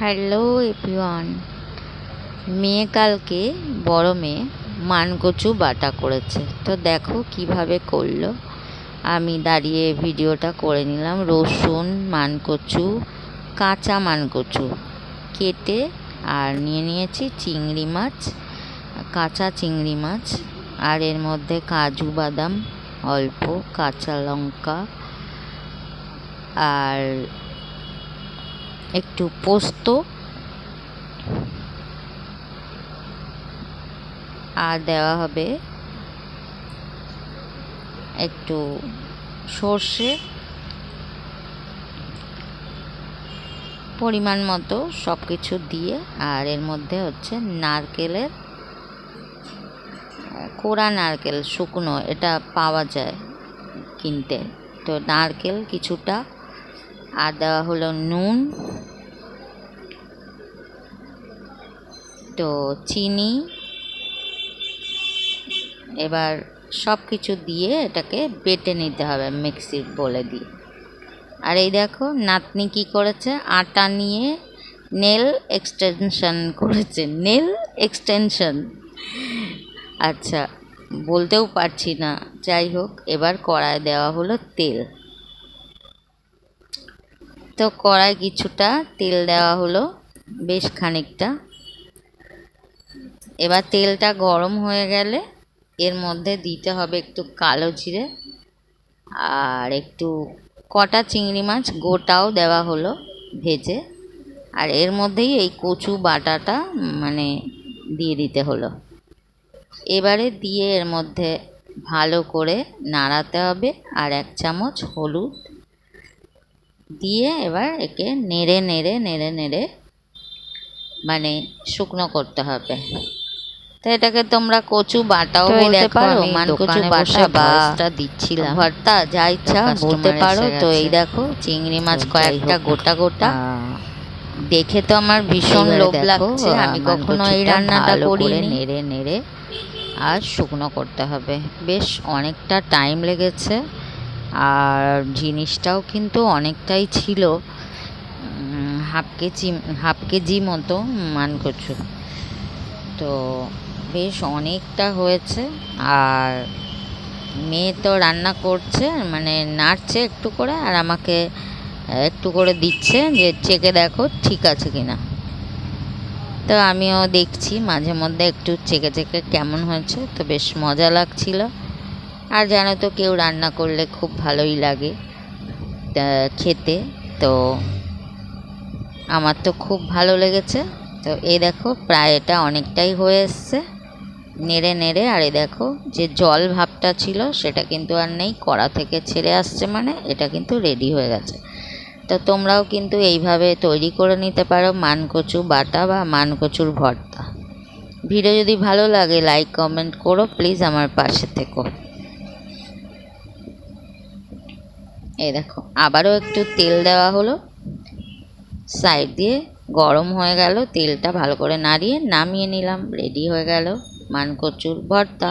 Hello everyone মেয়ে কালকে বড় মেয়ে মানকচু বাটা করেছে। তো দেখো কীভাবে করল। আমি দাঁড়িয়ে ভিডিওটা করে নিলাম। রসুন, মানকচু, কাঁচা মানকচু কেটে আর নিয়ে নিয়েছি চিংড়ি মাছ, কাঁচা চিংড়ি মাছ আর এর মধ্যে কাজু বাদাম, অল্প কাঁচা লঙ্কা আর একটু পোস্ত আর দেওয়া হবে একটু সর্ষে পরিমাণ মতো সব কিছু দিয়ে, আর এর মধ্যে হচ্ছে নারকেলের কোড়া নারকেল শুকনো, এটা পাওয়া যায় কিনতে। তো নারকেল কিছুটা আর দেওয়া হলো নুন, তো চিনি, এবার সব কিছু দিয়ে এটাকে বেটে নিতে হবে মিক্সির বলে দিয়ে। আর এই দেখো, নাতনি কি করেছে? আটা নিয়ে নেল এক্সটেনশন করেছে, নেল এক্সটেনশন। আচ্ছা বলতেও পারছি না। যাই হোক, এবার কড়ায় দেওয়া হলো তেল। তো কড়ায় কিছুটা তেল দেওয়া হলো, বেশ খানিকটা। এবার তেলটা গরম হয়ে গেলে এর মধ্যে দিতে হবে একটু কালো জিরে আর একটু কটা চিংড়ি মাছ গোটাও দেওয়া হলো ভেজে। আর এর মধ্যেই এই কচু বাটাটা মানে দিয়ে দিতে হলো। এবারে দিয়ে এর মধ্যে ভালো করে নাড়াতে হবে আর এক চামচ হলুদ দিয়ে এবার একে নেড়ে নেড়ে নেড়ে নেড়ে মানে শুকনো করতে হবে। তো এটাকে তোমরা কচু বাটাও বলতে পারো মান কচু বাটা বা দিচ্ছিলাম। ভর্তা যা ইচ্ছা বলতে পারো তো এই দেখো চিংড়ি মাছ কয়েকটা গোটা গোটা। দেখে তো আমার ভীষণ লোভ লাগছে আমি কখনো এই রান্নাটা করি নেড়ে নেড়ে আর শুকনো করতে হবে। বেশ অনেকটা টাইম লেগেছে। আর জিনিসটাও কিন্তু অনেকটাই ছিল হাফ কেজি হাফ কেজি মতো মানকচু তো বেশ অনেকটা হয়েছে, আর মেয়ে তো রান্না করছে মানে নাড়ছে একটু করে, আর আমাকে একটু করে দিচ্ছে যে, চেকে দেখো ঠিক আছে কিনা? তো আমিও দেখছি, মাঝে মধ্যে একটু চেকে চেকে কেমন হয়েছে, তো বেশ মজা লাগছিল। আর জানো তো কেউ রান্না করলে খুব ভালোই লাগে খেতে। তো আমার তো খুব ভালো লেগেছে। তো এই দেখো প্রায় এটা অনেকটাই হয়ে এসছে, নেড়ে নেড়ে। আর এই দেখো যে জল ভাবটা ছিল সেটা কিন্তু আর নেই, কড়া থেকে ছেড়ে আসছে মানে এটা কিন্তু রেডি হয়ে গেছে। তো তোমরাও কিন্তু এইভাবে তৈরি করে নিতে পারো মানকচু বাটা বা মানকচুর ভর্তা। ভিডিও যদি ভালো লাগে লাইক কমেন্ট করো প্লিজ আমার পাশে থেকো। এই দেখো, আবারও একটু তেল দেওয়া হলো। সাইড দিয়ে গরম হয়ে গেল, তেলটা ভালো করে নাড়িয়ে নামিয়ে নিলাম রেডি হয়ে গেল। মানকচুর ভর্তা।